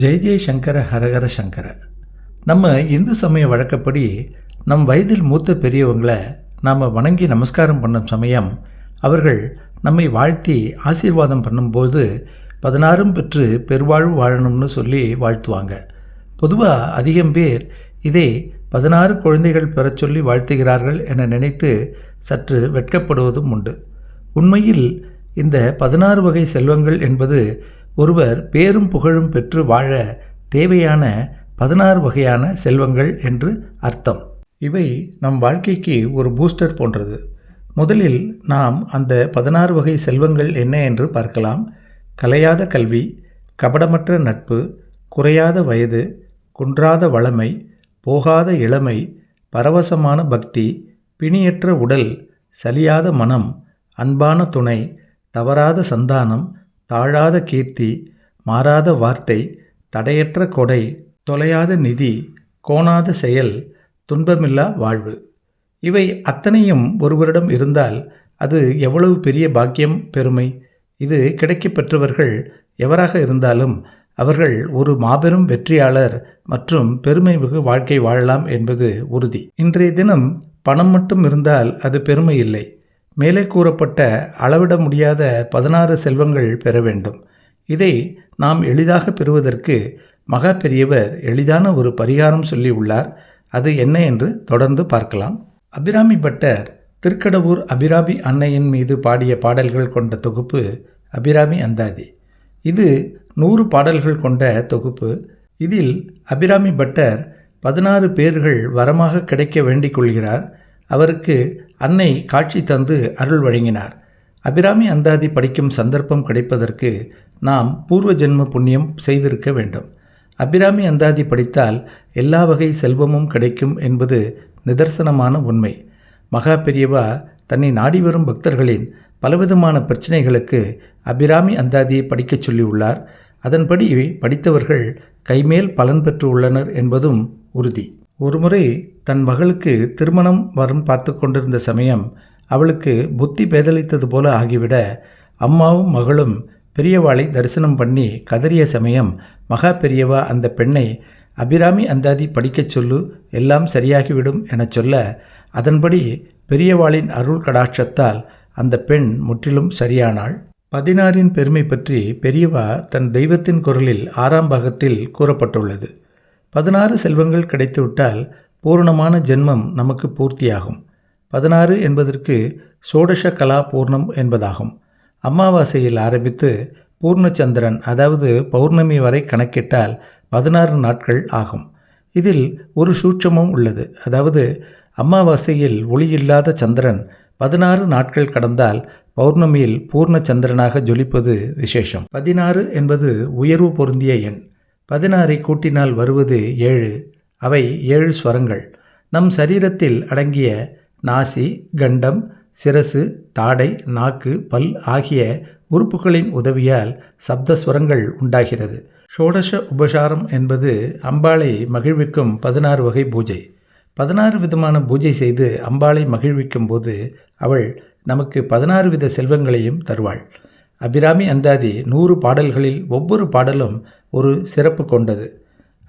ஜெய ஜெய சங்கர ஹரஹர சங்கர. நம்ம இந்து சமய வழக்கப்படி நம் வயதில் மூத்த பெரியவங்களை நாம் வணங்கி நமஸ்காரம் பண்ணும் சமயம் அவர்கள் நம்மை வாழ்த்தி ஆசீர்வாதம் பண்ணும்போது பதினாறும் பெற்று பெருவாழ்வு வாழணும்னு சொல்லி வாழ்த்துவாங்க. பொதுவாக அதிகம் பேர் இதை பதினாறு குழந்தைகள் பெறச் சொல்லி வாழ்த்துகிறார்கள் என நினைத்து சற்று வெட்கப்படுவதும் உண்டு. உண்மையில் இந்த பதினாறு வகை செல்வங்கள் என்பது ஒருவர் பேரும் புகழும் பெற்று வாழ தேவையான பதினாறு வகையான செல்வங்கள் என்று அர்த்தம். இவை நம் வாழ்க்கைக்கு ஒரு பூஸ்டர் போன்றது. முதலில் நாம் அந்த பதினாறு வகை செல்வங்கள் என்ன என்று பார்க்கலாம். கலையாத கல்வி கபடமற்ற நட்பு குறையாத வயது குன்றாத வளமை போகாத இளமை பரவசமான பக்தி பிணியற்ற உடல் சலியாத மனம் அன்பான துணை தவறாத சந்தானம் தாழாத கீர்த்தி மாறாத வார்த்தை தடையற்ற கொடை தொலையாத நிதி கோணாத செயல் துன்பமில்லா வாழ்வு. இவை அத்தனையும் ஒருவரிடம் இருந்தால் அது எவ்வளவு பெரிய பாக்கியம் பெருமை? இது கிடைக்கப் பெற்றவர்கள் எவராக இருந்தாலும் அவர்கள் ஒரு மாபெரும் வெற்றியாளர் மற்றும் பெருமை மிகு வாழ்க்கை வாழலாம் என்பது உறுதி. இன்றைய தினம் பணம் மட்டும் இருந்தால் அது பெருமை இல்லை. மேலே கூறப்பட்ட அளவிட முடியாத பதினாறு செல்வங்கள் பெற வேண்டும். இதை நாம் எளிதாக பெறுவதற்கு மகா பெரியவர் எளிதான ஒரு பரிகாரம் சொல்லி உள்ளார். அது என்ன என்று தொடர்ந்து பார்க்கலாம். அபிராமி பட்டர் திருக்கடவூர் அபிராமி அன்னையின் மீது பாடிய பாடல்கள் கொண்ட தொகுப்பு அபிராமி அந்தாதி. இது நூறு பாடல்கள் கொண்ட தொகுப்பு. இதில் அபிராமி பட்டர் பதினாறு பேர்கள் வரமாக கிடைக்க வேண்டிக் கொள்கிறார். அவருக்கு அன்னை காட்சி தந்து அருள் வழங்கினார். அபிராமி அந்தாதி படிக்கும் சந்தர்ப்பம் கிடைப்பதற்கு நாம் பூர்வ ஜென்ம புண்ணியம் செய்திருக்க வேண்டும். அபிராமி அந்தாதி படித்தால் எல்லா வகை செல்வமும் கிடைக்கும் என்பது நிதர்சனமான உண்மை. மகா பெரியவா தன்னை நாடி வரும் பக்தர்களின் பலவிதமான பிரச்சனைகளுக்கு அபிராமி அந்தாதியை படிக்கச் சொல்லியுள்ளார். அதன்படி படித்தவர்கள் கைமேல் பலன் பெற்று உள்ளனர் என்பதும் உறுதி. ஒருமுறை தன் மகளுக்கு திருமணம் வரும் பார்த்து கொண்டிருந்த சமயம் அவளுக்கு புத்தி பேதலித்தது போல ஆகிவிட அம்மாவும் மகளும் பெரியவாளை தரிசனம் பண்ணி கதறிய சமயம் மகா பெரியவா அந்த பெண்ணை அபிராமி அந்தாதி படிக்கச் சொல்லு எல்லாம் சரியாகிவிடும் எனச் சொல்ல அதன்படி பெரியவாளின் அருள் கடாட்சத்தால் அந்த பெண் முற்றிலும் சரியானாள். பதினாறின் பெருமை பற்றி பெரியவா தன் தெய்வத்தின் குரலில் ஆறாம் பாகத்தில் கூறப்பட்டுள்ளது. பதினாறு செல்வங்கள் கிடைத்துவிட்டால் பூர்ணமான ஜென்மம் நமக்கு பூர்த்தியாகும். பதினாறு என்பதற்கு சோடச கலா பூர்ணம் என்பதாகும். அமாவாசையில் ஆரம்பித்து பூர்ணச்சந்திரன் அதாவது பௌர்ணமி வரை கணக்கிட்டால் பதினாறு நாட்கள் ஆகும். இதில் ஒரு சூட்சமும் உள்ளது. அதாவது அமாவாசையில் ஒளியில்லாத சந்திரன் பதினாறு நாட்கள் கடந்தால் பௌர்ணமியில் பூர்ண சந்திரனாக ஜொலிப்பது விசேஷம். பதினாறு என்பது உயர்வு பொருந்திய எண். பதினாறை கூட்டினால் வருவது ஏழு. அவை ஏழு ஸ்வரங்கள். நம் சரீரத்தில் அடங்கிய நாசி கண்டம் சிரசு தாடை நாக்கு பல் ஆகிய உறுப்புகளின் உதவியால் சப்தஸ்வரங்கள் உண்டாகிறது. ஷோடச உபசாரம் என்பது அம்பாளை மகிழ்விக்கும் பதினாறு வகை பூஜை. பதினாறு விதமான பூஜை செய்து அம்பாளை மகிழ்விக்கும் போது அவள் நமக்கு பதினாறு வித செல்வங்களையும் தருவாள். அபிராமி அந்தாதி நூறு பாடல்களில் ஒவ்வொரு பாடலும் ஒரு சிறப்பு கொண்டது.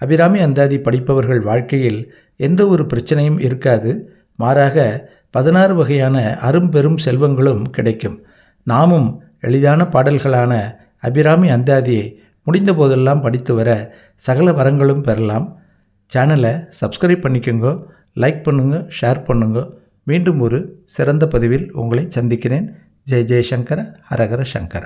அபிராமி அந்தாதி படிப்பவர்கள் வாழ்க்கையில் எந்த ஒரு பிரச்சனையும் இருக்காது. மாறாக பதினாறு வகையான அரும்பெரும் செல்வங்களும் கிடைக்கும். நாமும் எளிதான பாடல்களான அபிராமி அந்தாதியை முடிந்த போதெல்லாம் படித்து வர சகல வரங்களும் பெறலாம். சேனலை சப்ஸ்கிரைப் பண்ணிக்கோங்க லைக் பண்ணுங்க ஷேர் பண்ணுங்க. மீண்டும் ஒரு சிறந்த பதிவில் உங்களை சந்திக்கிறேன். ஜெய் ஜெயசங்கர ஹரஹர சங்கர